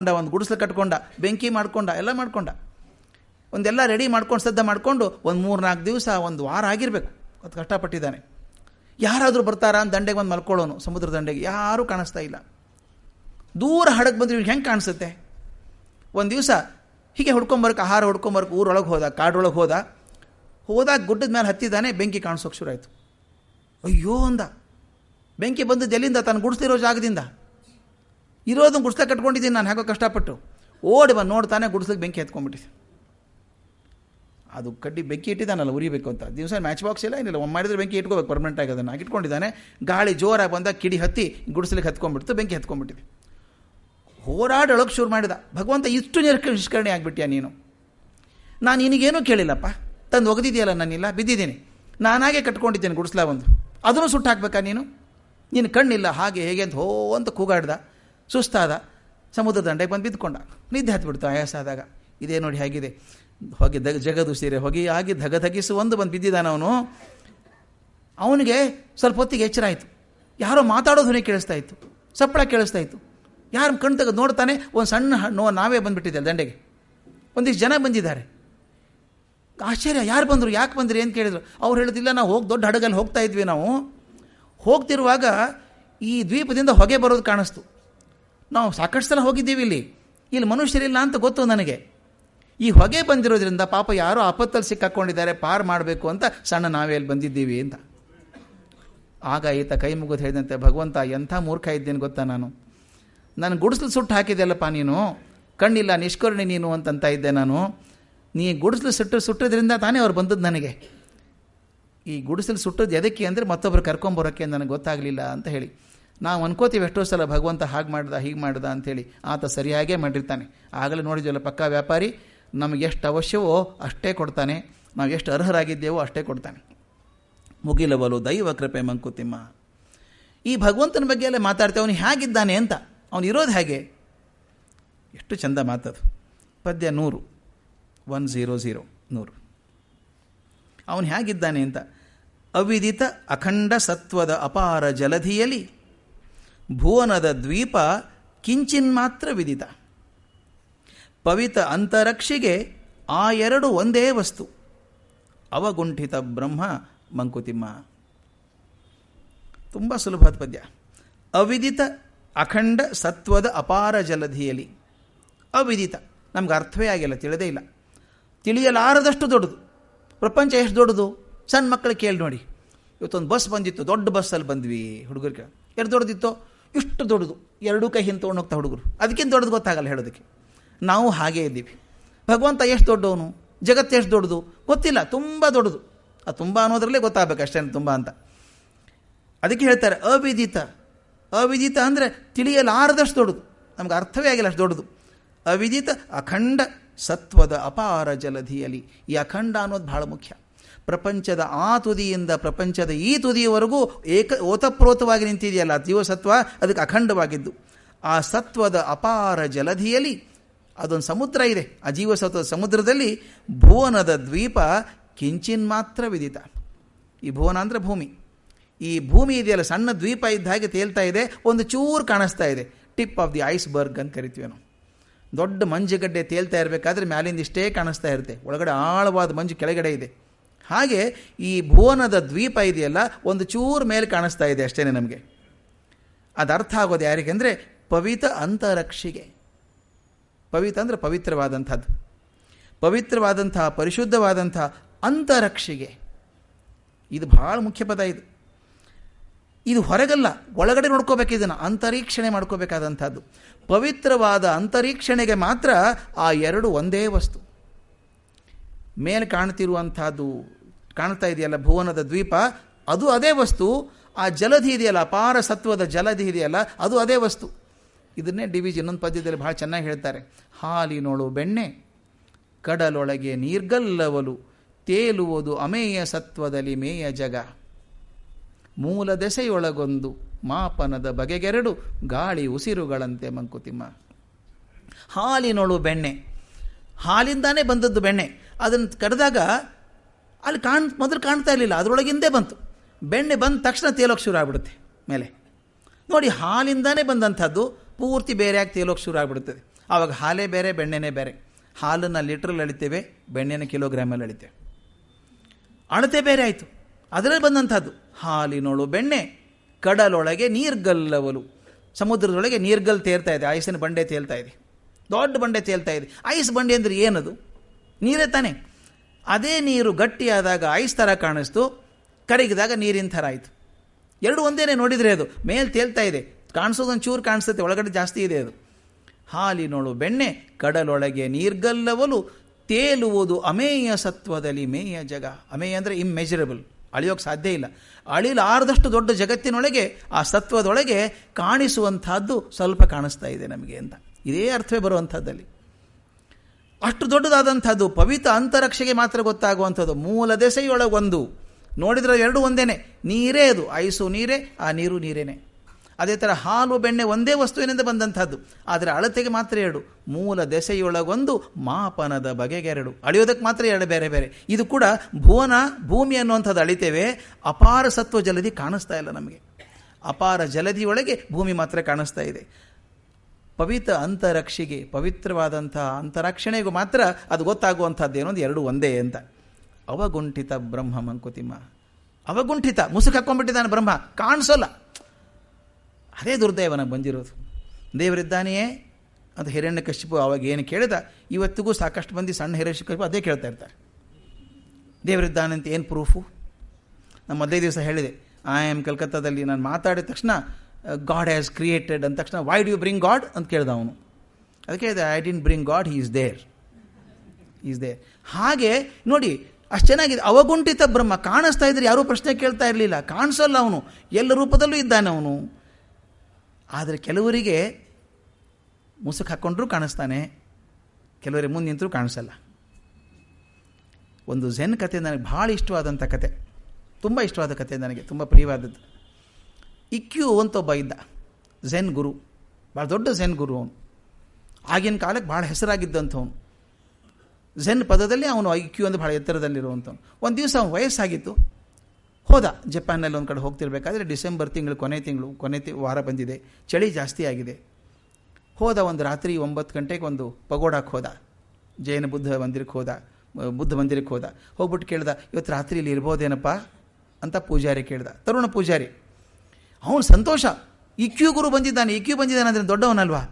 ಒಂದು ಗುಡಿಸಲು ಕಟ್ಕೊಂಡ, ಬೆಂಕಿ ಮಾಡ್ಕೊಂಡ, ಎಲ್ಲ ಮಾಡ್ಕೊಂಡ. ಒಂದೆಲ್ಲ ರೆಡಿ ಮಾಡ್ಕೊಂಡು, ಸದ್ದ ಮಾಡಿಕೊಂಡು, ಒಂದು ಮೂರು ನಾಲ್ಕು ದಿವಸ, ಒಂದು ವಾರ ಆಗಿರಬೇಕು. ಅದು ಕಷ್ಟಪಟ್ಟಿದ್ದಾನೆ. ಯಾರಾದರೂ ಬರ್ತಾರಾ ಅಂತ ದಂಡೆಗೆ ಬಂದು ಮಲ್ಕೊಳ್ಳೋನು, ಸಮುದ್ರ ದಂಡೆಗೆ. ಯಾರೂ ಕಾಣಿಸ್ತಾ ಇಲ್ಲ. ದೂರ ಹಡಕ್ಕೆ ಬಂದ್ರೆ ಇವ್ರಿಗೆ ಹೆಂಗೆ ಕಾಣಿಸುತ್ತೆ? ಒಂದು ದಿವಸ, ಹೀಗೆ ಹುಡ್ಕೊಂಬರಕ್ಕೆ ಆಹಾರ ಹುಡ್ಕೊಂಬರಕ್ಕೆ ಊರೊಳಗೆ ಹೋದ, ಕಾಡೊಳಗೆ ಹೋದ, ಹೋದಾಗ ಗುಡ್ಡದ ಮೇಲೆ ಹತ್ತಿದ್ದಾನೆ ಬೆಂಕಿ ಕಾಣಿಸೋಕೆ ಶುರು ಆಯಿತು. ಅಯ್ಯೋ ಅಂದ. ಬೆಂಕಿ ಬಂದು ಎಲ್ಲಿಂದ? ತಾನು ಗುಡಿಸ್ತಿರೋ ಜಾಗದಿಂದ. ಇರೋದನ್ನು ಗುಡಿಸ್ಲ ಕಟ್ಕೊಂಡಿದ್ದೀನಿ, ನಾನು ಹೇಗೋ ಕಷ್ಟಪಟ್ಟು. ಓಡಿ ಬಂದು ನೋಡ್ತಾನೆ ಗುಡಿಸ್ಲಿಕ್ಕೆ ಬೆಂಕಿ ಎತ್ಕೊಂಡ್ಬಿಟ್ಟಿದೆ ಅದು ಕಡ್ಡಿ ಬೆಂಕಿ ಇಟ್ಟಿದ್ದಾನಲ್ಲ, ಉರಿಬೇಕು ಅಂತ. ದಿವಸ ಮ್ಯಾಚ್ ಬಾಕ್ಸ್ ಇಲ್ಲ ಏನಿಲ್ಲ ಒಮ್ಮೆ ಮಾಡಿದ್ರೆ ಬೆಂಕಿ ಇಟ್ಕೋಬೇಕು ಪರ್ಮನೆಂಟ್ ಆಗಿ ಅದನ್ನು ಇಟ್ಕೊಂಡಿದ್ದಾನೆ ಗಾಳಿ ಜೋರಾಗಿ ಬಂದ ಕಿಡಿ ಹತ್ತಿ ಗುಡಿಸ್ಲಿಕ್ಕೆ ಹತ್ಕೊಂಡ್ಬಿಡ್ತು, ಬೆಂಕಿ ಹತ್ಕೊಂಡ್ಬಿಟ್ಟಿದೆ ಹೋರಾಡಿ ಒಳಗೆ ಶುರು ಮಾಡಿದ. ಭಗವಂತ ಇಷ್ಟು ನಿಷ್ಕ ನಿಷ್ಕರಣೆ ಆಗಿಬಿಟ್ಟಿಯಾ ನೀನು? ನಾನು ನಿನಗೇನೂ ಕೇಳಿಲ್ಲಪ್ಪ. ತಂದು ಒಗೆದಿದೆಯಲ್ಲ ನಾನಿಲ್ಲ ಬಿದ್ದಿದ್ದೀನಿ. ನಾನಾಗೆ ಕಟ್ಕೊಂಡಿದ್ದೇನೆ ಗುಡಿಸ್ಲಾ ಒಂದು. ಅದನ್ನು ಸುಟ್ಟು ಹಾಕ್ಬೇಕಾ ನೀನು? ನೀನು ಕಣ್ಣಿಲ್ಲ, ಹಾಗೆ ಹೇಗೆ ಅಂತ ಹೋ ಅಂತ ಕೂಗಾಡ್ದ. ಸುಸ್ತಾದ ಸಮುದ್ರ ದಂಡೆಗೆ ಬಂದು ಬಿದ್ದುಕೊಂಡ. ನಿದ್ದೆ ಹತ್ಬಿಡ್ತು ಆಯಾಸ ಆದಾಗ. ಇದೇ ನೋಡಿ ಹೇಗಿದೆ. ಹೊಗೆ ದಗ ಜಗದು ಸೀರೆ ಹೊಗೆ ಆಗಿ ಧಗ ಧಗಿಸು ಒಂದು ಬಂದು ಬಿದ್ದಿದ್ದಾನ ಅವನು. ಅವನಿಗೆ ಸ್ವಲ್ಪ ಹೊತ್ತಿಗೆ ಎಚ್ಚರ ಆಯಿತು. ಯಾರೋ ಮಾತಾಡೋ ಧ್ವನಿ ಕೇಳಿಸ್ತಾ ಇತ್ತು. ಸಪ್ಪಳ ಕೇಳಿಸ್ತಾ ಇತ್ತು. ಯಾರು ಕಣ್ ತೆಗೆದು ನೋಡ್ತಾನೆ, ಒಂದು ಸಣ್ಣ ನೋ ನಾವೇ ಬಂದುಬಿಟ್ಟಿದ್ದೆ ದಂಡೆಗೆ. ಒಂದಿಷ್ಟು ಜನ ಬಂದಿದ್ದಾರೆ. ಆಶ್ಚರ್ಯ, ಯಾರು ಬಂದರು, ಯಾಕೆ ಬಂದ್ರಿ ಏನು ಕೇಳಿದ್ರು. ಅವ್ರು ಹೇಳಿದಿಲ್ಲ, ನಾವು ಹೋಗಿ ದೊಡ್ಡ ಹಡಗಲ್ಲಿ ಹೋಗ್ತಾ ಇದ್ವಿ ನಾವು. ಹೋಗ್ತಿರುವಾಗ ಈ ದ್ವೀಪದಿಂದ ಹೊಗೆ ಬರೋದು ಕಾಣಿಸ್ತು. ನಾವು ಸಾಕಷ್ಟು ಸಲ ಹೋಗಿದ್ದೀವಿ ಇಲ್ಲಿ. ಇಲ್ಲಿ ಮನುಷ್ಯರಿಲ್ಲ ಅಂತ ಗೊತ್ತು ನನಗೆ. ಈ ಹೊಗೆ ಬಂದಿರೋದ್ರಿಂದ ಪಾಪ ಯಾರೋ ಆಪತ್ತಲ್ಲಿ ಸಿಕ್ಕಾಕ್ಕೊಂಡಿದ್ದಾರೆ ಪಾರು ಮಾಡಬೇಕು ಅಂತ ಸಣ್ಣ ನಾವೇ ಅಲ್ಲಿ ಬಂದಿದ್ದೀವಿ ಅಂತ. ಆಗ ಈತ ಕೈ ಮುಗಿದು ಹೇಳಿದಂತೆ, ಭಗವಂತ, ಎಂಥ ಮೂರ್ಖ ಇದ್ದೀನಿ ಗೊತ್ತಾ ನಾನು? ನಾನು ಗುಡಿಸ್ಲು ಸುಟ್ಟು ಹಾಕಿದೆಯಲ್ಲಪ್ಪ ನೀನು? ಕಣ್ಣಿಲ್ಲ, ನಿಷ್ಕರ್ಣಿ ನೀನು ಅಂತಂತ ಇದ್ದೆ ನಾನು. ನೀ ಗುಡಿಸ್ಲು ಸುಟ್ಟು, ಸುಟ್ಟೋದ್ರಿಂದ ತಾನೇ ಅವ್ರು ಬಂದದ್ದು ನನಗೆ. ಈ ಗುಡಿಸಲು ಸುಟ್ಟದ್ದು ಎದಕ್ಕೆ ಅಂದರೆ ಮತ್ತೊಬ್ಬರು ಕರ್ಕೊಂಬರೋಕ್ಕೆ ನನಗೆ ಗೊತ್ತಾಗಲಿಲ್ಲ ಅಂತ ಹೇಳಿ. ನಾವು ಅನ್ಕೋತೀವಿ ಎಷ್ಟೋ ಸಲ ಭಗವಂತ ಹಾಗೆ ಮಾಡ್ದ, ಹೀಗೆ ಮಾಡ್ದ ಅಂಥೇಳಿ ಆತ ಸರಿಯಾಗೇ ಮಾಡಿರ್ತಾನೆ. ಆಗಲೇ ನೋಡಿದ್ವಲ್ಲ ಪಕ್ಕಾ ವ್ಯಾಪಾರಿ? ನಮಗೆ ಎಷ್ಟು ಅವಶ್ಯವೋ ಅಷ್ಟೇ ಕೊಡ್ತಾನೆ. ನಾವು ಎಷ್ಟು ಅರ್ಹರಾಗಿದ್ದೇವೋ ಅಷ್ಟೇ ಕೊಡ್ತಾನೆ. ಮುಗಿಲವಲು ದೈವ ಕೃಪೆ ಮಂಕುತಿಮ್ಮ. ಈ ಭಗವಂತನ ಬಗ್ಗೆ ಎಲ್ಲ ಮಾತಾಡ್ತೇವೆ ಅವನು ಹೇಗಿದ್ದಾನೆ ಅಂತ. ಅವನು ಇರೋದು ಹೇಗೆ? ಎಷ್ಟು ಚಂದ ಮಾತದು. ಪದ್ಯ ನೂರು. ಒನ್ ಝೀರೋ ಝೀರೋ ನೂರು. ಅವನು ಹೇಗಿದ್ದಾನೆ ಅಂತ. ಅವಿದಿತ ಅಖಂಡ ಸತ್ವದ ಅಪಾರ ಜಲಧಿಯಲ್ಲಿ ಭುವನದ ದ್ವೀಪ ಕಿಂಚಿನ್ ಮಾತ್ರ ವಿದಿತ ಪವಿತ ಅಂತರಕ್ಷಿಗೆ ಆ ಎರಡು ಒಂದೇ ವಸ್ತು. ಅವಗುಂಠಿತ ಬ್ರಹ್ಮ ಮಂಕುತಿಮ್ಮ. ತುಂಬ ಸುಲಭದ ಪದ್ಯ. ಅವಿದಿತ ಅಖಂಡ ಸತ್ವದ ಅಪಾರ ಜಲಧಿಯಲ್ಲಿ ಅವಿದಿತ ನಮ್ಗೆ ಅರ್ಥವೇ ಆಗಿಲ್ಲ, ತಿಳಿದೇ ಇಲ್ಲ. ತಿಳಿಯಲಾರದಷ್ಟು ದೊಡ್ಡದು. ಪ್ರಪಂಚ ಎಷ್ಟು ದೊಡ್ಡದು? ಸಣ್ಣ ಮಕ್ಕಳು ಕೇಳಿ ನೋಡಿ. ಇವತ್ತೊಂದು ಬಸ್ ಬಂದಿತ್ತು, ದೊಡ್ಡ ಬಸ್ಸಲ್ಲಿ ಬಂದ್ವಿ. ಹುಡುಗರಿಗೆ ಎಷ್ಟು ದೊಡ್ಡದಿತ್ತು? ಇಷ್ಟು ದೊಡ್ಡದು. ಎರಡೂ ಕೈ ಹಿಂದೆ ತೊಗೊಂಡು ಹೋಗ್ತಾ ಹುಡುಗರು. ಅದಕ್ಕಿಂತ ದೊಡ್ಡದು ಗೊತ್ತಾಗಲ್ಲ ಹೇಳೋದಕ್ಕೆ. ನಾವು ಹಾಗೇ ಇದ್ದೀವಿ. ಭಗವಂತ ಎಷ್ಟು ದೊಡ್ಡವನು? ಜಗತ್ತು ಎಷ್ಟು ದೊಡ್ಡದು? ಗೊತ್ತಿಲ್ಲ. ತುಂಬ ದೊಡ್ಡದು. ಆ ತುಂಬ ಅನ್ನೋದ್ರಲ್ಲೇ ಗೊತ್ತಾಗಬೇಕು ಅಷ್ಟೇ ತುಂಬ ಅಂತ. ಅದಕ್ಕೆ ಹೇಳ್ತಾರೆ, ಅವಿದಿತ. ಅವಿದಿತ ಅಂದರೆ ತಿಳಿಯಲಾರದಷ್ಟು ದೊಡ್ಡದು. ನಮ್ಗೆ ಅರ್ಥವೇ ಆಗಿಲ್ಲ ಅಷ್ಟು ದೊಡ್ಡದು. ಅವಿದಿತ ಅಖಂಡ ಸತ್ವದ ಅಪಾರ ಜಲಧಿಯಲ್ಲಿ. ಈ ಅಖಂಡ ಅನ್ನೋದು ಬಹಳ ಮುಖ್ಯ. ಪ್ರಪಂಚದ ಆ ತುದಿಯಿಂದ ಪ್ರಪಂಚದ ಈ ತುದಿಯವರೆಗೂ ಏಕ ಓತಪ್ರೋತವಾಗಿ ನಿಂತಿದೆಯಲ್ಲ ಜೀವಸತ್ವ ಅದಕ್ಕೆ ಅಖಂಡವಾಗಿದ್ದು. ಆ ಸತ್ವದ ಅಪಾರ ಜಲಧಿಯಲ್ಲಿ ಅದೊಂದು ಸಮುದ್ರ ಇದೆ. ಆ ಜೀವಸತ್ವದ ಸಮುದ್ರದಲ್ಲಿ ಭುವನದ ದ್ವೀಪ ಕಿಂಚಿನ್ ಮಾತ್ರ ವಿದಿತ ಈ ಭುವನ ಅಂದರೆ ಭೂಮಿ. ಈ ಭೂಮಿ ಇದೆಯಲ್ಲ, ಸಣ್ಣ ದ್ವೀಪ ಇದ್ದ ಹಾಗೆ ತೇಲ್ತಾ ಇದೆ. ಒಂದು ಚೂರು ಕಾಣಿಸ್ತಾ ಇದೆ. ಟಿಪ್ ಆಫ್ ದಿ ಐಸ್ಬರ್ಗ್ ಅಂತ ಕರಿತೀವಿ ನಾವು. ದೊಡ್ಡ ಮಂಜುಗಡ್ಡೆ ತೇಲ್ತಾ ಇರಬೇಕಾದ್ರೆ ಮ್ಯಾಲಿಂದ ಇಷ್ಟೇ ಕಾಣಿಸ್ತಾ ಇರುತ್ತೆ. ಒಳಗಡೆ ಆಳವಾದ ಮಂಜು ಕೆಳಗಡೆ ಇದೆ. ಹಾಗೆ ಈ ಭುವನದ ದ್ವೀಪ ಇದೆಯಲ್ಲ, ಒಂದು ಚೂರು ಮೇಲೆ ಕಾಣಿಸ್ತಾ ಇದೆ ಅಷ್ಟೇ ನಮಗೆ. ಅದು ಅರ್ಥ ಆಗೋದು ಯಾರಿಗೆ ಅಂದರೆ ಪವಿತ ಅಂತರಕ್ಷಿಗೆ. ಪವಿತ ಅಂದರೆ ಪವಿತ್ರವಾದಂಥದ್ದು. ಪವಿತ್ರವಾದಂಥ, ಪರಿಶುದ್ಧವಾದಂಥ ಅಂತರಕ್ಷಿಗೆ. ಇದು ಭಾಳ ಮುಖ್ಯ ಪದ ಇದು. ಇದು ಹೊರಗಲ್ಲ, ಒಳಗಡೆ ನೋಡ್ಕೋಬೇಕು ಇದನ್ನು, ಅಂತರೀಕ್ಷಣೆ ಮಾಡ್ಕೋಬೇಕಾದಂಥದ್ದು. ಪವಿತ್ರವಾದ ಅಂತರೀಕ್ಷಣೆಗೆ ಮಾತ್ರ ಆ ಎರಡು ಒಂದೇ ವಸ್ತು. ಮೇಲೆ ಕಾಣ್ತಿರುವಂಥದ್ದು ಕಾಣ್ತಾ ಇದೆಯಲ್ಲ, ಭುವನದ ದ್ವೀಪ? ಅದು ಅದೇ ವಸ್ತು. ಆ ಜಲಧಿ ಇದೆಯಲ್ಲ, ಅಪಾರ ಸತ್ವದ ಜಲಧಿ ಇದೆಯಲ್ಲ, ಅದು ಅದೇ ವಸ್ತು. ಇದನ್ನೇ ಡಿ ವಿ ಜಿ ಇನ್ನೊಂದು ಪದ್ಯದಲ್ಲಿ ಭಾಳ ಚೆನ್ನಾಗಿ ಹೇಳ್ತಾರೆ. ಹಾಲಿನೊಳು ಬೆಣ್ಣೆ, ಕಡಲೊಳಗೆ ನೀರ್ಗಲ್ಲವಲು, ತೇಲುವುದು ಅಮೇಯ ಸತ್ವದಲ್ಲಿ ಮೇಯ ಜಗ. ಮೂಲ ದೆಸೆಯೊಳಗೊಂದು, ಮಾಪನದ ಬಗೆಗೆರಡು, ಗಾಳಿ ಉಸಿರುಗಳಂತೆ ಮಂಕುತಿಮ್ಮ. ಹಾಲಿನೊಳು ಬೆಣ್ಣೆ. ಹಾಲಿಂದಾನೇ ಬಂದದ್ದು ಬೆಣ್ಣೆ. ಅದನ್ನು ಕರೆದಾಗ ಅಲ್ಲಿ ಕಾಣ್, ಮೊದಲು ಕಾಣ್ತಾ ಇರಲಿಲ್ಲ. ಅದರೊಳಗಿಂದೇ ಬಂತು. ಬೆಣ್ಣೆ ಬಂದ ತಕ್ಷಣ ತೇಲೋಕೆ ಶುರು ಆಗ್ಬಿಡುತ್ತೆ ಮೇಲೆ. ನೋಡಿ, ಹಾಲಿಂದನೇ ಬಂದಂಥದ್ದು ಪೂರ್ತಿ ಬೇರೆಯಾಗಿ ತೇಲೋಕೆ ಶುರು ಆಗಿಬಿಡುತ್ತದೆ. ಆವಾಗ ಹಾಲೇ ಬೇರೆ, ಬೆಣ್ಣೆನೇ ಬೇರೆ. ಹಾಲನ್ನು ಲೀಟ್ರಲ್ಲಿ ಅಳಿತೇವೆ, ಬೆಣ್ಣೆನ ಕಿಲೋಗ್ರಾಮಲ್ಲಿ ಅಳಿತೇವೆ. ಅಳತೆ ಬೇರೆ ಆಯಿತು. ಅದರಲ್ಲಿ ಬಂದಂಥದ್ದು, ಹಾಲಿನೊಳು ಬೆಣ್ಣೆ, ಕಡಲೊಳಗೆ ನೀರ್ಗಲ್ಲವಲು. ಸಮುದ್ರದೊಳಗೆ ನೀರ್ಗಲ್ ತೇರ್ತಾ ಇದೆ, ಐಸಿನ ಬಂಡೆ ತೇಲ್ತಾ ಇದೆ. ದೊಡ್ಡ ಬಂಡೆ ತೇಲ್ತಾ ಇದೆ. ಐಸ್ ಬಂಡೆ ಅಂದರೆ ಏನದು? ನೀರೇ ತಾನೆ. ಅದೇ ನೀರು ಗಟ್ಟಿಯಾದಾಗ ಐಸ್ ಥರ ಕಾಣಿಸ್ತು, ಕರಗಿದಾಗ ನೀರಿನ ಥರ ಆಯಿತು. ಎರಡು ಒಂದೇನೆ ನೋಡಿದರೆ ಅದು, ಮೇಲೆ ತೇಲ್ತಾ ಇದೆ ಕಾಣಿಸೋದೊಂದು ಚೂರು ಕಾಣಿಸುತ್ತೆ ಒಳಗಡೆ ಜಾಸ್ತಿ ಇದೆ ಅದು. ಹಾಲಿನೊಳು ಬೆಣ್ಣೆ, ಕಡಲೊಳಗೆ ನೀರ್ಗಲ್ಲವಲು, ತೇಲುವುದು ಅಮೇಯ ಸತ್ವದಲ್ಲಿ ಮೇಯ ಜಗ. ಅಮೇಯ ಅಂದರೆ ಇಮ್ಮೆಜರಬಲ್ ಅಳಿಯೋಕೆ ಸಾಧ್ಯ ಇಲ್ಲ. ಅಳಿಲಾರದಷ್ಟು ದೊಡ್ಡ ಜಗತ್ತಿನೊಳಗೆ, ಆ ಸತ್ವದೊಳಗೆ ಕಾಣಿಸುವಂಥದ್ದು ಸ್ವಲ್ಪ ಕಾಣಿಸ್ತಾ ಇದೆ ನಮಗೆ ಅಂತ. ಇದೇ ಅರ್ಥವೇ ಬರುವಂಥದ್ದಲ್ಲಿ. ಅಷ್ಟು ದೊಡ್ಡದಾದಂಥದ್ದು, ಪವಿತ್ರ ಅಂತರಕ್ಷೆಗೆ ಮಾತ್ರ ಗೊತ್ತಾಗುವಂಥದ್ದು, ಮೂಲ ದೆಸೆಯೊಳಗೊಂದು. ನೋಡಿದ್ರೆ ಎರಡು ಒಂದೇನೆ, ನೀರೇ ಅದು, ಐಸು ನೀರೇ, ಆ ನೀರು ನೀರೇನೆ. ಅದೇ ಥರ ಹಾಲು, ಬೆಣ್ಣೆ ಒಂದೇ ವಸ್ತುವಿನಿಂದ ಬಂದಂಥದ್ದು. ಆದರೆ ಅಳತೆಗೆ ಮಾತ್ರ ಎರಡು, ಮೂಲ ದೆಸೆಯೊಳಗೊಂದು, ಮಾಪನದ ಬಗೆಗೆರಡು ಅಳಿಯೋದಕ್ಕೆ ಮಾತ್ರ ಎರಡು, ಬೇರೆ ಬೇರೆ. ಇದು ಕೂಡ ಭುವನ, ಭೂಮಿ ಅನ್ನುವಂಥದ್ದು ಅಳಿತೇವೆ, ಅಪಾರ ಸತ್ವ ಜಲದಿ ಕಾಣಿಸ್ತಾ ಇಲ್ಲ ನಮಗೆ. ಅಪಾರ ಜಲದಿಯೊಳಗೆ ಭೂಮಿ ಮಾತ್ರ ಕಾಣಿಸ್ತಾ ಇದೆ. ಪವಿತ್ರ ಅಂತರಕ್ಷಿಗೆ, ಪವಿತ್ರವಾದಂತಹ ಅಂತರಕ್ಷಣೆಗೂ ಮಾತ್ರ ಅದು ಗೊತ್ತಾಗುವಂಥದ್ದು ಏನೊಂದು ಎರಡು ಒಂದೇ ಅಂತ. ಅವಗುಂಠಿತ ಬ್ರಹ್ಮ ಮಂಕುತಿಮ್ಮ. ಅವಗುಂಠಿತ, ಮುಸುಕು ಹಾಕ್ಕೊಂಡ್ಬಿಟ್ಟಿದ್ದಾನೆ ಬ್ರಹ್ಮ. ಕಾಣಿಸೋಲ್ಲ. ಅದೇ ದುರ್ದೈವನ ಬಂದಿರೋದು. ದೇವರಿದ್ದಾನೆಯೇ? ಅದು ಹಿರಣ್ಯ ಕಶಿಪು ಅವಾಗ ಏನು ಕೇಳಿದ? ಇವತ್ತಿಗೂ ಸಾಕಷ್ಟು ಮಂದಿ ಸಣ್ಣ ಹಿರಣ್ಯ ಕಶಿಪು ಅದೇ ಕೇಳ್ತಾ ಇರ್ತಾರೆ. ದೇವರಿದ್ದಾನೆ ಅಂತ ಏನು ಪ್ರೂಫು ನಮ್ಮ ಮೊದಲೇ ದಿವಸ ಹೇಳಿದೆ. ಐ ಆಮ್ ಕಲ್ಕತ್ತಾದಲ್ಲಿ ನಾನು ಮಾತಾಡಿದ ತಕ್ಷಣ ಗಾಡ್ ಹ್ಯಾಸ್ ಕ್ರಿಯೇಟೆಡ್ ಅಂದ ತಕ್ಷಣ why do you bring god ಅಂತ ಕೇಳ್ದ ಅವನು. ಅದಕ್ಕೆ I didn't bring god he is there is there ಹಾಗೆ, ನೋಡಿ, ಅಷ್ಟು ಚೆನ್ನಾಗಿದೆ. ಅವಗುಂಠಿತ ಬ್ರಹ್ಮ, ಕಾಣಿಸ್ತಾ ಇದ್ರೆ ಯಾರೂ ಪ್ರಶ್ನೆ ಕೇಳ್ತಾ ಇರಲಿಲ್ಲ. ಕಾಣಿಸಲ್ಲ ಅವನು. ಎಲ್ಲ ರೂಪದಲ್ಲೂ ಇದ್ದಾನೆ ಅವನು. ಆದರೆ ಕೆಲವರಿಗೆ ಮುಸುಕು ಹಾಕ್ಕೊಂಡ್ರೂ ಕಾಣಿಸ್ತಾನೆ. ಕೆಲವರಿಗೆ ಮುಂದೆ ನಿಂತರೂ ಕಾಣಿಸಲ್ಲ. ಒಂದು ಝೆನ್ ಕತೆ ನನಗೆ ಭಾಳ ಇಷ್ಟವಾದಂಥ ಕತೆ ತುಂಬ ಇಷ್ಟವಾದ ಕತೆ ನನಗೆ, ತುಂಬ ಪ್ರಿಯವಾದದ್ದು. ಇಕ್ಯೂ ಅಂತ ಒಬ್ಬ ಇದ್ದ. ಝೆನ್ ಗುರು. ಭಾಳ ದೊಡ್ಡ ಝೆನ್ ಗುರು ಅವನು. ಆಗಿನ ಕಾಲಕ್ಕೆ ಭಾಳ ಹೆಸರಾಗಿದ್ದಂಥವನು. ಝೆನ್ ಪದದಲ್ಲಿ ಅವನು ಇಕ್ಯೂ ಅಂದರೆ ಭಾಳ ಎತ್ತರದಲ್ಲಿರುವಂಥವ್ನು. ಒಂದು ದಿವಸ ಅವನು ವಯಸ್ಸಾಗಿತ್ತು. ಹೋದ. ಜಪಾನಲ್ಲಿ ಒಂದು ಕಡೆ ಹೋಗ್ತಿರ್ಬೇಕಾದ್ರೆ ಡಿಸೆಂಬರ್ ತಿಂಗಳು ಕೊನೆ ತಿಂಗಳು, ಕೊನೆ ತಿ, ವಾರ ಬಂದಿದೆ. ಚಳಿ ಜಾಸ್ತಿ ಆಗಿದೆ. ಹೋದ ಒಂದು ರಾತ್ರಿ ಒಂಬತ್ತು ಗಂಟೆಗೆ ಒಂದು ಪಗೋಡಕ್ಕೆ ಹೋದ. ಜೈನ ಬುದ್ಧ ಮಂದಿರಕ್ಕೆ ಹೋದ. ಬುದ್ಧ ಮಂದಿರಕ್ಕೆ ಹೋದ. ಹೋಗ್ಬಿಟ್ಟು ಕೇಳ್ದ, ಇವತ್ತು ರಾತ್ರಿ ಇಲ್ಲಿ ಇರ್ಬೋದೇನಪ್ಪ? ಅಂತ ಪೂಜಾರಿ ಕೇಳ್ದ. ತರುಣ ಪೂಜಾರಿ. ಅವನು ಸಂತೋಷ. ಈ ಕ್ಯೂ ಗುರು ಬಂದಿದ್ದಾನೆ, ಈ ಕ್ಯೂ ಬಂದಿದ್ದಾನೆ ಅಂದರೆ ದೊಡ್ಡವನಲ್ವಾ?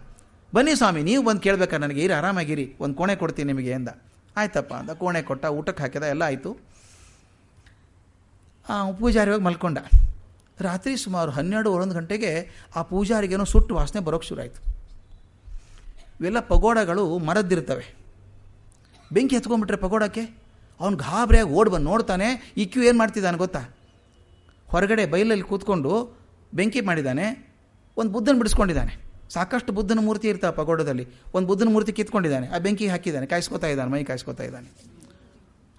ಬನ್ನಿ ಸ್ವಾಮಿ, ನೀವು ಬಂದು ಕೇಳಬೇಕಾ ನನಗೆ, ಇರಿ, ಆರಾಮಾಗಿರಿ, ಒಂದು ಕೋಣೆ ಕೊಡ್ತೀನಿ ನಿಮಗೆ ಅಂದ ಆಯ್ತಪ್ಪ ಅಂದ, ಕೋಣೆ ಕೊಟ್ಟ, ಊಟಕ್ಕೆ ಹಾಕಿದ, ಎಲ್ಲ ಆಯಿತು. ಪೂಜಾರಿ ಹೋಗಿ ಮಲ್ಕೊಂಡ. ರಾತ್ರಿ ಸುಮಾರು ಹನ್ನೆರಡು, ಒಂದು ಗಂಟೆಗೆ ಆ ಪೂಜಾರಿಗೇನೋ ಸುಟ್ಟು ವಾಸನೆ ಬರೋಕ್ಕೆ ಶುರು ಆಯಿತು ಇವೆಲ್ಲ ಪಗೋಡಗಳು ಮರದ್ದಿರ್ತವೆ. ಬೆಂಕಿ ಹತ್ಕೊಂಡ್ಬಿಟ್ರೆ ಪಗೋಡಕ್ಕೆ? ಅವ್ನು ಗಾಬರಿಯಾಗಿ ಓಡ್ ಬಂದು ನೋಡ್ತಾನೆ, ಈ ಕ್ಯೂ ಏನು ಮಾಡ್ತಿದ್ದಾನೆ ಗೊತ್ತಾ? ಹೊರಗಡೆ ಬೈಲಲ್ಲಿ ಕೂತ್ಕೊಂಡು ಬೆಂಕಿ ಮಾಡಿದ್ದಾನೆ, ಒಂದು ಬುದ್ಧನ ಬಿಡಿಸ್ಕೊಂಡಿದ್ದಾನೆ. ಸಾಕಷ್ಟು ಬುದ್ಧನ ಮೂರ್ತಿ ಇರ್ತಾ ಪಗೋಡದಲ್ಲಿ. ಒಂದು ಬುದ್ಧನ ಮೂರ್ತಿ ಕಿತ್ಕೊಂಡಿದ್ದಾನೆ. ಆ ಬೆಂಕಿ ಹಾಕಿದ್ದಾನೆ, ಕಾಯಿಸ್ಕೊತಾ ಇದ್ದಾನೆ, ಮೈ ಕಾಯಿಸ್ಕೊತಾ ಇದ್ದಾನೆ.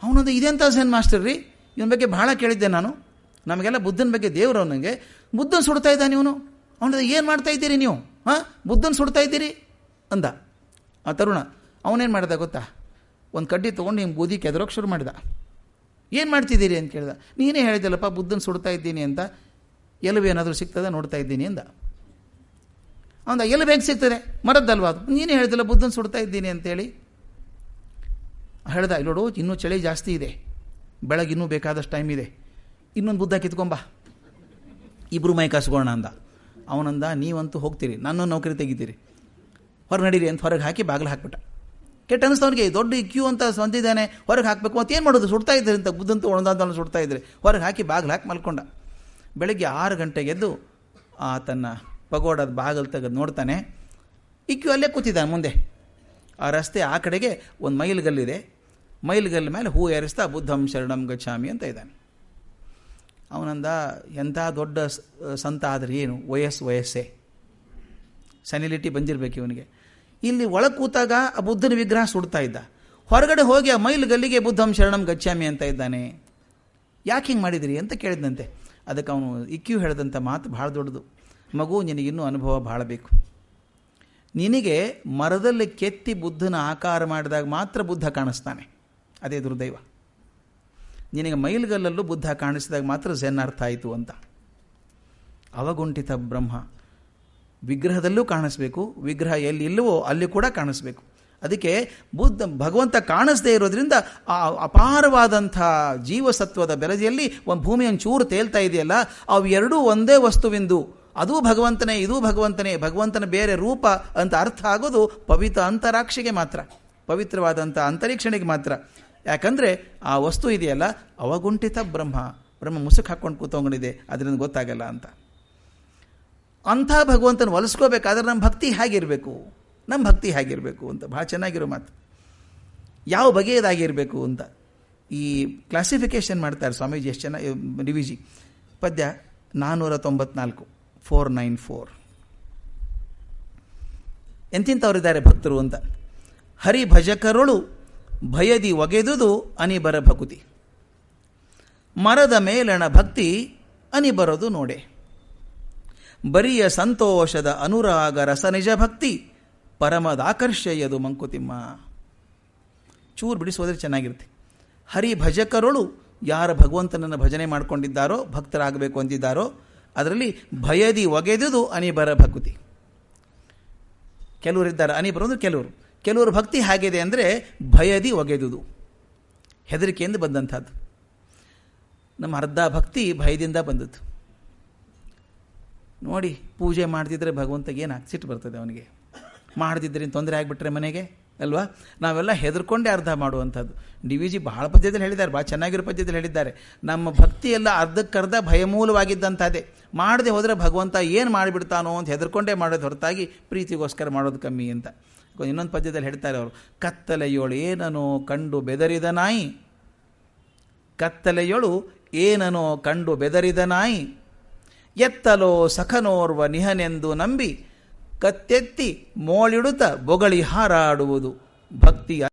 ಅವನೊಂದು ಇದೆಂಥ ಝೆನ್ ಮಾಸ್ಟರ್ ರೀ? ಇವನ ಬಗ್ಗೆ ಭಾಳ ಕೇಳಿದ್ದೆ ನಾನು. ನಮಗೆಲ್ಲ ಬುದ್ಧನ ಬಗ್ಗೆ ದೇವರು ಅವನಿಗೆ. ಬುದ್ಧನ ಸುಡ್ತಾ ಇದ್ದಾನೆ ಇವನು. ಅವನ ಏನು ಮಾಡ್ತಾ ಇದ್ದೀರಿ ನೀವು? ಹಾಂ? ಬುದ್ಧನ ಸುಡ್ತಾ ಇದ್ದೀರಿ? ಅಂದ. ಆ ತರುಣ, ಅವನೇನು ಮಾಡ್ದ ಗೊತ್ತಾ? ಒಂದು ಕಡ್ಡಿ ತೊಗೊಂಡು ನಿಮ್ಮ ಬೂದಿ ಕೆದರೋಕೆ ಶುರು ಮಾಡಿದ. ಏನು ಮಾಡ್ತಿದ್ದೀರಿ ಅಂತ ಕೇಳ್ದ. ನೀನೇ ಹೇಳಿದಲ್ಲಪ್ಪ ಬುದ್ಧನ ಸುಡ್ತಾ ಇದ್ದೀನಿ ಅಂತ. ಎಲುಬು ಏನಾದರೂ ಸಿಗ್ತದೆ ನೋಡ್ತಾ ಇದ್ದೀನಿ ಅಂದ. ಅವನ ಎಲುಬು ಹೆಂಗೆ ಸಿಗ್ತದೆ ಮರದ್ದಲ್ವಾ ಅದು? ನೀನು ಹೇಳಿದಲ್ಲ ಬುದ್ಧನ ಸುಡ್ತಾ ಇದ್ದೀನಿ ಅಂತೇಳಿ. ಹೇಳ್ದ ನೋಡು ಇನ್ನೂ ಚಳಿ ಜಾಸ್ತಿ ಇದೆ. ಬೆಳಗ್ಗೆ ಇನ್ನೂ ಬೇಕಾದಷ್ಟು ಟೈಮ್ ಇದೆ. ಇನ್ನೊಂದು ಬುದ್ಧ ಕಿತ್ಕೊಂಬ ಇಬ್ಬರು ಮೈ ಕಾಸ್ಕೋಣ ಅಂದ. ಅವನಂದ, ನೀವಂತೂ ಹೋಗ್ತೀರಿ ನಾನು ನೌಕರಿ ತೆಗಿತೀರಿ. ಹೊರಗೆ ನಡೀರಿ ಅಂತ ಹೊರಗೆ ಹಾಕಿ ಬಾಗಿಲು ಹಾಕ್ಬಿಟ್ಟ. ಕೆಟ್ಟ ಅನಿಸ್ತವನಿಗೆ ದೊಡ್ಡ ಕ್ಯೂ ಅಂತ ಸ್ವಂತಿದ್ದಾನೆ, ಹೊರಗೆ ಹಾಕಬೇಕು ಅಂತ ಏನು ಮಾಡೋದು? ಸುಡ್ತಾ ಇದ್ರಿ ಅಂತ ಬುದ್ಧಂತೂ ಒಣದಾದ ಸುಡ್ತಾ ಇದ್ರಿ. ಹೊರಗೆ ಹಾಕಿ ಬಾಗಿಲು ಹಾಕಿ ಮಲ್ಕೊಂಡ. ಬೆಳಗ್ಗೆ ಆರು ಗಂಟೆಗೆ ಎದ್ದು ಆ ತನ್ನ ಪಗೋಡದ ಬಾಗಿಲು ತೆಗೆದು ನೋಡ್ತಾನೆ. ಇಕ್ಯೂ ಅಲ್ಲೇ ಕೂತಿದ್ದಾನೆ ಮುಂದೆ. ಆ ರಸ್ತೆ ಆ ಕಡೆಗೆ ಒಂದು ಮೈಲ್ಗಲ್ಲಿದೆ. ಮೈಲ್ಗಲ್ಲ ಮೇಲೆ ಹೂ ಏರಿಸ್ತಾ ಬುದ್ಧಂ ಶರಣಂ ಗಚ್ಚಾಮಿ ಅಂತ ಇದ್ದಾನೆ. ಅವನಂದ, ಎಂಥ ದೊಡ್ಡ ಸಂತ ಆದರೆ ಏನು? ವಯಸ್ಸು ವಯಸ್ಸೇ. ಸನಿಲಿಟಿ ಬಂದಿರಬೇಕು ಇವನಿಗೆ. ಇಲ್ಲಿ ಒಳ ಕೂತಾಗ ಆ ಬುದ್ಧನ ವಿಗ್ರಹ ಸುಡ್ತಾ ಇದ್ದ. ಹೊರಗಡೆ ಹೋಗಿ ಆ ಮೈಲ್ ಗಲ್ಲಿಗೆ ಬುದ್ಧಂ ಶರಣಂ ಗಚ್ಚಾಮಿ ಅಂತ ಇದ್ದಾನೆ. ಯಾಕೆ ಹಿಂಗೆ ಮಾಡಿದಿರಿ ಅಂತ ಕೇಳಿದಂತೆ ಅದಕ್ಕೆ ಅವನು ಇಕ್ಯೂ ಹೇಳಿದಂಥ ಮಾತು ಭಾಳ ದೊಡ್ಡದು. ಮಗು ನಿನಗಿನ್ನೂ ಅನುಭವ ಭಾಳ ಬೇಕು. ನಿನಗೆ ಮರದಲ್ಲಿ ಕೆತ್ತಿ ಬುದ್ಧನ ಆಕಾರ ಮಾಡಿದಾಗ ಮಾತ್ರ ಬುದ್ಧ ಕಾಣಿಸ್ತಾನೆ. ಅದೇ ದುರ್ದೈವ. ನಿನಗೆ ಮೈಲ್ಗಲ್ಲಲ್ಲೂ ಬುದ್ಧ ಕಾಣಿಸಿದಾಗ ಮಾತ್ರ ಜನ್ ಅರ್ಥ ಆಯಿತು ಅಂತ. ಅವಗುಂಠಿತ ಬ್ರಹ್ಮ. ವಿಗ್ರಹದಲ್ಲೂ ಕಾಣಿಸ್ಬೇಕು, ವಿಗ್ರಹ ಎಲ್ಲಿ ಇಲ್ಲವೋ ಅಲ್ಲಿ ಕೂಡ ಕಾಣಿಸ್ಬೇಕು. ಅದಕ್ಕೆ ಬುದ್ಧ ಭಗವಂತ ಕಾಣಿಸದೇ ಇರೋದ್ರಿಂದ ಆ ಅಪಾರವಾದಂಥ ಜೀವಸತ್ವದ ಬೆಲೆಯಲ್ಲಿ ಒಂದು ಭೂಮಿ ಚೂರು ತೇಲ್ತಾ ಇದೆಯಲ್ಲ, ಅವು ಎರಡೂ ಒಂದೇ ವಸ್ತುವಿಂದು. ಅದು ಭಗವಂತನೇ, ಇದೂ ಭಗವಂತನೇ, ಭಗವಂತನ ಬೇರೆ ರೂಪ ಅಂತ ಅರ್ಥ ಆಗೋದು ಪವಿತ್ರ ಅಂತರಾಕ್ಷಿಗೆ ಮಾತ್ರ, ಪವಿತ್ರವಾದಂಥ ಅಂತರೀಕ್ಷಣೆಗೆ ಮಾತ್ರ. ಯಾಕಂದರೆ ಆ ವಸ್ತು ಇದೆಯಲ್ಲ, ಅವಗುಂಠಿತ ಬ್ರಹ್ಮ ಬ್ರಹ್ಮ ಮುಸುಕು ಹಾಕ್ಕೊಂಡು ಕೂತ್ಕೊಂಡಿದೆ ಅದರಿಂದ ಗೊತ್ತಾಗಲ್ಲ ಅಂತ. ಅಂಥ ಭಗವಂತನ ಒಲಿಸ್ಕೋಬೇಕಾದ್ರೆ ನಮ್ಮ ಭಕ್ತಿ ಹೇಗಿರಬೇಕು. ನಮ್ಮ ಭಕ್ತಿ ಹೇಗಿರಬೇಕು ಅಂತ ಭಾಳ ಚೆನ್ನಾಗಿರೋ ಮಾತು. ಯಾವ ಬಗೆಯದಾಗಿರಬೇಕು ಅಂತ. ಈ ಕ್ಲಾಸಿಫಿಕೇಷನ್ ಮಾಡ್ತಾರೆ ಸ್ವಾಮೀಜಿ, ಎಷ್ಟು ಚೆನ್ನಾಗಿ ರಿವಿಜಿ ಪದ್ಯ ನಾನ್ನೂರ ತೊಂಬತ್ನಾಲ್ಕು ಫೋರ್ ನೈನ್ ಫೋರ್ ಎಂತಿಂಥವರಿದ್ದಾರೆ ಭಕ್ತರು ಅಂತ? ಹರಿ ಭಜಕರುಳು ಭಯದಿ ಒಗೆದುದು ಅನಿಬರ ಭಕುತಿ. ಮರದ ಮೇಲಣ ಭಕ್ತಿ ಅನಿಬರದು ನೋಡೆ. ಬರಿಯ ಸಂತೋಷದ ಅನುರಾಗ ರಸ ನಿಜ ಭಕ್ತಿ ಪರಮದಾಕರ್ಷೆಯದು ಮಂಕುತಿಮ್ಮ. ಚೂರು ಬಿಡಿಸೋದ್ರೆ ಚೆನ್ನಾಗಿರುತ್ತೆ. ಹರಿ ಭಜಕರುಳು ಯಾರ ಭಗವಂತನನ್ನು ಭಜನೆ ಮಾಡಿಕೊಂಡಿದ್ದಾರೋ, ಭಕ್ತರಾಗಬೇಕು ಅಂದಿದ್ದಾರೋ ಅದರಲ್ಲಿ ಭಯದಿ ಒಗೆದುದು ಅನಿಬರ ಕೆಲವ್ರು ಇದ್ದಾರೆ, ಅನಿಬರು ಅಂದ್ರೆ ಕೆಲವರು. ಕೆಲವರು ಭಕ್ತಿ ಹೇಗಿದೆ ಅಂದರೆ ಭಯದಿ ಒಗೆದುದು. ಹೆದರಿಕೆಯಿಂದ ಬಂದಂಥದ್ದು ನಮ್ಮ ಅರ್ಧ ಭಕ್ತಿ ಭಯದಿಂದ ಬಂದದ್ದು. ನೋಡಿ, ಪೂಜೆ ಮಾಡ್ತಿದ್ರೆ ಭಗವಂತಗೆ ಏನು ಬರ್ತದೆ ಅವನಿಗೆ. ಮಾಡದಿದ್ದರೆ ತೊಂದರೆ ಆಗಿಬಿಟ್ರೆ ಮನೆಗೆ, ಅಲ್ವಾ? ನಾವೆಲ್ಲ ಹೆದರ್ಕೊಂಡೇ ಅರ್ಧ ಮಾಡುವಂಥದ್ದು. ಡಿ ವಿ ಜಿ ಭಾಳ ಪದ್ಯದಲ್ಲಿ ಹೇಳಿದ್ದಾರೆ ಭಾಳ ಚೆನ್ನಾಗಿರೋ ಪದ್ಯದಲ್ಲಿ ಹೇಳಿದ್ದಾರೆ. ನಮ್ಮ ಭಕ್ತಿ ಎಲ್ಲ ಅರ್ಧಕ್ಕರ್ಧ ಭಯಮೂಲವಾಗಿದ್ದಂಥದ್ದೇ. ಮಾಡದೆ ಹೋದರೆ ಭಗವಂತ ಏನು ಮಾಡಿಬಿಡ್ತಾನೋ ಅಂತ ಹೆದರ್ಕೊಂಡೇ ಮಾಡೋದು ಹೊರತಾಗಿ ಪ್ರೀತಿಗೋಸ್ಕರ ಮಾಡೋದು ಕಮ್ಮಿ ಅಂತ. ಇನ್ನೊಂದು ಪದ್ಯದಲ್ಲಿ ಹೇಳ್ತಾರೆ ಅವರು, ಕತ್ತಲೆಯೋಳು ಏನನೋ ಕಂಡು ಬೆದರಿದ ನಾಯಿ, ಕತ್ತಲೆಯೊಳು ಏನನೋ ಕಂಡು ಬೆದರಿದ ನಾಯಿ, ಎತ್ತಲೋ ಸಖನೋರ್ವ ನಿಹನೆಂದು ನಂಬಿ ಕತ್ತೆತ್ತಿ ಮೋಳಿಡುತ್ತ ಬೊಗಳಿ ಹಾರಾಡುವುದು ಭಕ್ತಿಯ